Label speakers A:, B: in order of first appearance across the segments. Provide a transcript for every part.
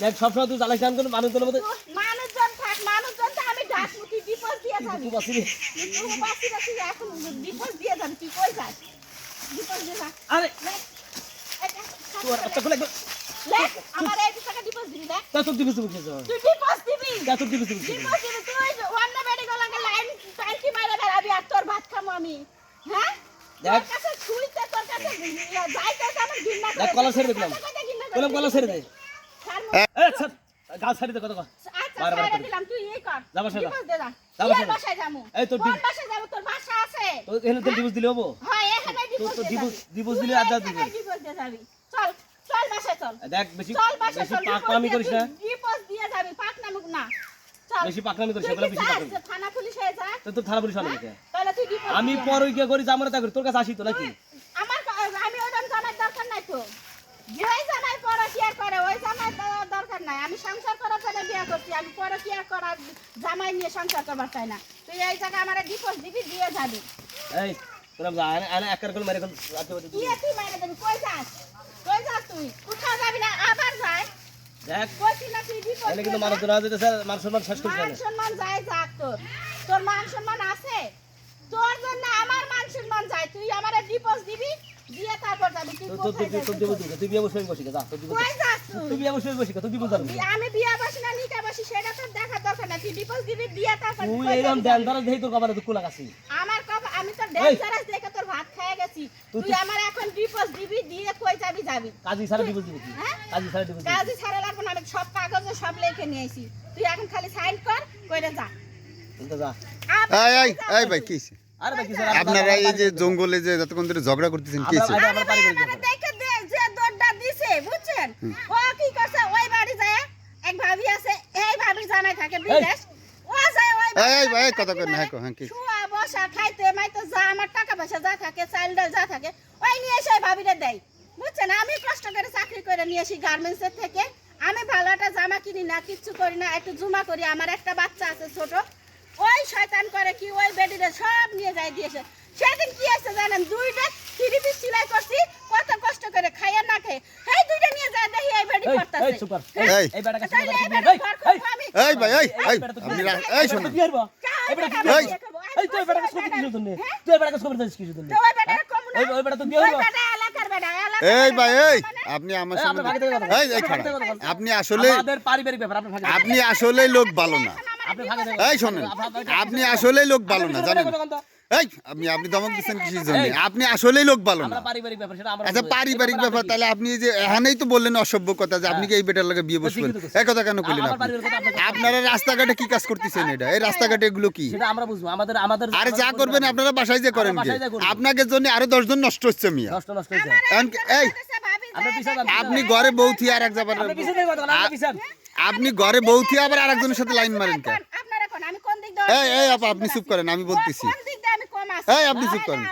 A: দেখ সবসময় তুই চালাইছিলাম কোনো মানুষজনের মধ্যে
B: তুই মানুষজন থাক মানুষজন তো আমি ডাক তুই ডিপোজ দিয়ে
A: তুই
B: তুই বাসি বাসি এখন ডিপোজ দিয়ে যাবি তুই কই যাস ডিপোজ দিয়ে যা
A: আরে তোর একটা খুলে
B: আমার এই টাকা ডিপোজ দিবি দেখ।
A: তোর দিবি
B: তুই দিবি।
A: তা তোর দিবি
B: ডিপোজ দিবি তুই অন্য বেডি গলাকে লাইন টাইকি মারে বেড়াবি আর তোর ভাত খামো আমি। হ্যাঁ?
A: দেখ।
B: কাছে শুইতে তোর কাছে যাইতে আমার ঘৃণা
A: দেখ, কলা ছেড়ে দিলাম।
B: তোর কাছে ঘৃণা করে।
A: বললাম কলা ছেড়ে দে। এ ছাড় গা ছাড়ি দে কত কর বারবার করে।
B: দিলাম তুই এই কর।
A: যা বাসায় যা।
B: ডিপোজ দে যা।
A: যা
B: তুই
A: বাসায়
B: আর
A: যা।
B: বাসায় যামু
A: এই তোর
B: কোন বাসায় যাব তোর বাসা আছে।
A: তো এখানে তো ডিভোর্স দিলে হব?
B: হ্যাঁ এখানে
A: তো ডিভোর্স- ডিভোর্স দিলে আর দিবি।
B: জায়গায় দিয়ে যাবি। চল চল বাসায় চল।
A: দেখ বেশি
B: চল বাসায় চল।
A: পাকনামি করিস না।
B: ডিপোজ দিয়ে যাবি। পাক নামুক না।
A: বেশি পাকনামি করিস বলে বেশি
B: থানা পুলিশ হয়ে যা।
A: তো তোর থানা পুলিশ হবে নাকি?
B: তাহলে তুই ডিপোজ
A: আমি পর ওই গিয়ে করি জামার তা করি। তোর কাছে আসি তো নাকি?
B: আমার আমি রকম দরকার নাই তো। পরে কি আর করে ওই জামাই দরকার নাই। আমি সংসার করার জন্য বিয়ে করছি। আমি পরে কি আর করার জামাই নিয়ে সংসার করবার চাই না। তুই এই জায়গায় আমার ডিপোজ দিবি দিয়ে যাবি।
A: এই তোরা যা আনে একার করে মেরে রাতে
B: কি তুই দেবি? কই যাস? কই যাস তুই? কোথাও যাবি না আবার যাই
A: দেখ।
B: কইছি না তুই
A: কিন্তু মানুষ ধরা যেতেছে মান সম্মান শেষ করছে
B: মান সম্মান যায় যাক তোর। তোর মান সম্মান আছে? তোর জন্য আমার মান সম্মান যায়। তুই আমার ডিপোজ দিবি দিয়ে তারপর যাবি। তুই
A: তো তোর তুই
B: যাস
A: তোর তুই বিয়ে বসে বসে যা তোর
B: কই যাস তুই?
A: তুই বিয়ে বসে বসে তুই দিবস জানবি
B: আমি বিয়া বসি না নিতে বসি সেটা তোর দেখা দরকার না তুই ডিপোজ দিবি দিয়ে তারপর
A: তুই
B: কই
A: এইরকম
B: যাবি?
A: দেন ধরা দেই তোর কপালে দুঃখ লাগাছি
B: আমার কব আমি তো। দেখে তোর ভাত খেয়ে গেছি।
A: তুই
B: আমার এখন ডিপোজ দিবি দিয়ে যাবি
A: কাজী সারা দিবস দিবি
B: হ্যাঁ?
A: কাজী সারা দিবি
B: কাজে ছাড়া লাগবে না আমি সব কাগজে সব লিখে নিয়ে আইছি তুই এখন খালি সাইন কর কইরে যা।
A: কিন্তু যা।
C: এই এই এই ভাই কি
A: আরে ভাই কি
C: আপনারা এই যে জঙ্গলে যে যতক্ষণ ধরে ঝগড়া করতেছেন কি
B: দেখে দে, যে দৌড়টা দিছে, বুঝছেন? ও কি করছে, ওই বাড়ি যায়, এক ভাবি আছে, এই ভাবির জামাই থাকে বিদেশ। ও যায় ওই
C: এই, এই ভাই, কথা কই না,
B: মানে
C: হ্যাঁ হ্যাঁ, কি?
B: বসা, খাইতে, মাইতে যা আমার টাকা পয়সা যা থাকে, যা থাকে, ওই নিয়ে এসে ভাবিরে দেয়। বুঝছেন? আমি কষ্ট করে চাকরি করে নিয়ে আসি গার্মেন্টসের থেকে। আমি ভালো একটা জামা কিনি না কিচ্ছু করি না একটু জুমা করি। আমার একটা বাচ্চা আছে ছোট। ওই শয়তান করে কি ওই বেডিরে সব নিয়ে যায় দিয়েছে সেদিন কি আছে জানেন? দুইটা থ্রি পিস সেলাই করছি কত কষ্ট করে খাইয়া না খেয়ে। এই দুইটা নিয়ে যায় দেখি এই বেডি
A: এই
B: করতেছে।
A: এই সুপার
C: এই।
A: এই এই বেটা কাছে
B: তাইলে এই
A: এই
B: বেডি
A: এই
B: ঘর
A: এই
B: করব আমি
C: এই ভাই এই এই আপনি এই শোনেন।
A: এই বেটা কি
C: এই।
A: এই তুই এই বেটা কাছে জন্য
B: হ্যাঁ?
A: তুই এই জন্য
B: তো ওই কম না।
A: ওই বেটা তো বিয়ে
C: ভাই এই
B: মানে।
C: আপনি আমার।
A: এই
C: এই। আপনি আসলে
A: আমাদের পারিবারিক ব্যাপার আপনার ভাগে
C: আপনি আসলে লোক ভালো না।
A: আপনি ভাগে
C: এই শোনেন আপনি আসলেই লোক ভালো না জানেন? এই আপনি আপনি দমক দিচ্ছেন কিসের জন্য? আপনি আসলেই লোক ভালো না।
A: পারিবারিক ব্যাপার সেটা আমরা
C: আচ্ছা পারিবারিক ব্যাপার তাহলে আপনি এই যে এখানেই তো বললেন অসভ্য কথা যে আপনি কি এই বেটার লাগে বিয়ে বসবেন। এই কথা কেন কইলেন আপনারা রাস্তাঘাটে কি কাজ করতেছেন এটা? এই রাস্তাঘাটে এগুলো কি?
A: সেটা আমরা বুঝব। আমাদের আমাদের
C: আরে যা করবেন আপনারা বাসায় যে করেন কি আপনাকে জন্য আরও দশজন নষ্ট হচ্ছে মিয়া।
A: নষ্ট নষ্ট
C: কি- এই
A: আপনি
C: ঘরে বৌথি আর এক যাবার
A: আপনি।
C: ঘরে বৌথি আবার আরেকজনের সাথে লাইন মারেন
B: কোন? আমি কোন দিক দিয়ে
C: এই এই আপা আপনি চুপ করেন আমি বলতেছি। এই, আপনি চুপ করেন।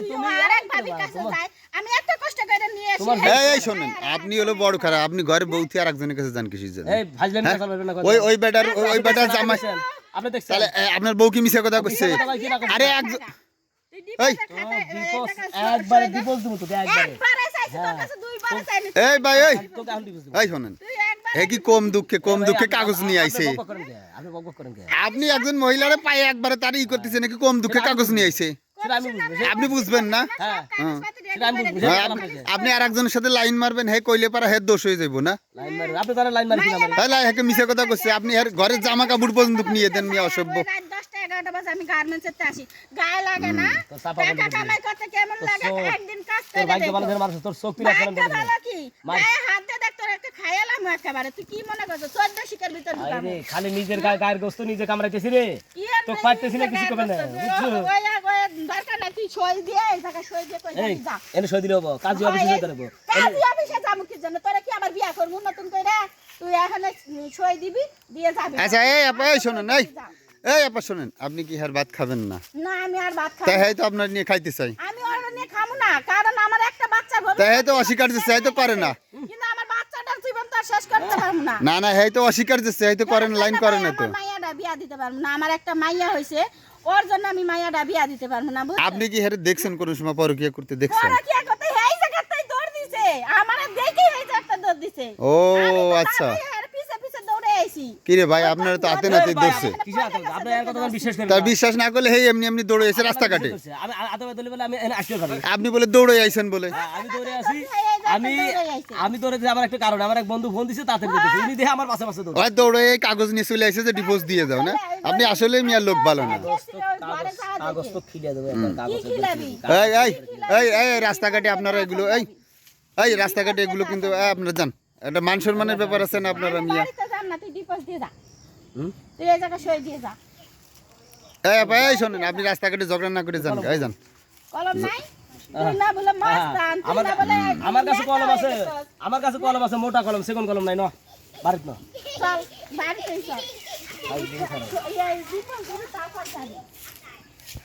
A: তুমি-
B: আরেক ভাবির কাছে যাই আমি এত কষ্ট করে নিয়ে আসি
C: এই এই শোনেন আপনি হলো বড় খারাপ। আপনি ঘরে বৌথি আর একজনের কাছে যান কিসের জন্য।
A: এই ভাজলেন
C: হ্যাঁ?
A: না
C: ওই ওই বেটার ওই- ওই জামাই
A: আপনি দেখছেন।
C: তাহলে আপনার বউ কি মিশে কথা করছে
A: মিশা কথা কয় কি না কয়?
C: আরে এই।
A: হ্যাঁ।
B: কাছে দুইবারে চাইনি
C: এই ভাই এই। শোনেন। হে কি কম দুঃখে কম দুঃখে
A: আপনি-
C: কাগজ নিয়ে আইছে?
A: আপনি
C: একজন মহিলারে পায়ে একবারে তার ই করতেছে নাকি কম দুঃখে কাগজ নিয়ে আইছে? আপনি বুঝবেন না?
A: হ্যাঁ।
B: করে দিবি।
C: হ্যাঁ,
A: আমি
C: আপনি- আর একজনের সাথে লাইন মারবেন হে কইলে পারা হে দোষ হয়ে যাইব না? তাহলে হেকে মিশে কথা করছে আপনি এর ঘরের জামা কাপড় পর্যন্ত নিয়ে দেন মিয়া অসভ্য।
B: ওই রাত দশটা এগারোটা বাজে আমি গার্মেন্টসের আসি। গায়ে লাগে না? টাকা কামাই করতে কেমন লাগে? একদিন কাজ
A: তোর ভাগ্য ভালো মানুষ তোর শক্তি রাখেন
B: ভাগ্য ভালো কি?
A: মার।
B: গায়ে হাত দিয়ে দেখ তোর একটা খায়ালাম একেবারে। তুই কি মনে করছ? চোদ্দ শিকার ভিতর
A: আরে খালি নিজের গায়ে গায়ের গোস্ত নিজে কামড়াইতেছি রে।
B: আর
A: তো
B: তুই
A: না কিছু করবে না, বুঝছ?
B: ও- ওই আর ওই দরকার নাই তুই সই দিয়ে এই জায়গায় সই দিয়ে কই যা।
A: এনে সই দিলে হব। কাজী অফিসে যেতে দেবো
B: কাজী অফিসে যাব কি জন্য? তোরা কি আবার বিয়া করব? নতুন করে? তুই এখানে সই দিবি দিয়ে যাবি।
C: আচ্ছা এই আপা এই শোনেন এই। এই আপা শোনেন আপনি কি হার ভাত খাবেন না?
B: না আমি আর ভাত খাব
C: তাই। হ্যাঁ তো আপনার নিয়ে খাইতে চাই।
B: আমি ওরা নিয়ে খাব না কারণ আমার একটা বাচ্চা
C: তাই হ্যাঁ তো অস্বীকার তো করে না
B: কিন্তু আমার বাচ্চাটার জীবন তো আর শেষ করতে পারব না।
C: না না হ্যাঁ তো অস্বীকার দিচ্ছে হ্যাঁ তো করেন লাইন করে না তো।
B: মাইয়াটা বিয়া দিতে পারব না আমার একটা মাইয়া হয়েছে ওর জন্য আমি মায়াটা বিয়া দিতে পারব না বুঝছেন?
C: আপনি কি হেরে দেখছেন কোন সময় পরকিয়া করতে দেখছেন?
B: ওরা কি এক কথায় এই জায়গাটাই দৌড় দিছে আমার দেখে এই জায়গাটা দৌড় দিছে।
C: ও আচ্ছা।
B: তাড়াতাড়ি এর পিছে পিছে দৌড়ে আইছি।
C: ভাই আপনারা তো হাতে নাতে ধরছে
A: কিসে আপনি এর কথা আমি বিশ্বাস না।
C: করলে হেই এমনি এমনি দৌড়ে এসে আপনি বলে দৌড়ে আইছেন বলে।
A: হ্যাঁ, আমি দৌড়ে আসি আমি আমি দৌড়ে যে আমার একটা কারণ আমার এক বন্ধু ফোন দিছে তাতে উনি দেখে আমার পাশে পাশে দৌড়ে
C: ওই দৌড়ে এই কাগজ নিয়ে চলে আইছে যে ডিভোর্স দিয়ে যাও না? আপনি আসলে মিয়ার লোক ভালো না।
A: কাগজ তো খিলিয়ে দেবো
C: এই এই এই এই রাস্তাঘাটে আপনারা এগুলো এই এই রাস্তাঘাটে এগুলো কিন্তু আপনারা যান। একটা মান সম্মানের ব্যাপার আছে না আপনারা মিয়া?
B: বাড়িতে যাম না তুই ডিপোজ দিয়ে যা। তুই এই জায়গা সই দিয়ে যা।
C: এই আপা, এই শোনেন আপনি রাস্তাঘাটে ঝগড়া না করে যান এই যান।
B: কলম নাই?
A: আমার কাছে কলম আছে। আমার কাছে কলম আছে মোটা কলম সেগুন কলম নাই ন। বাড়িত না।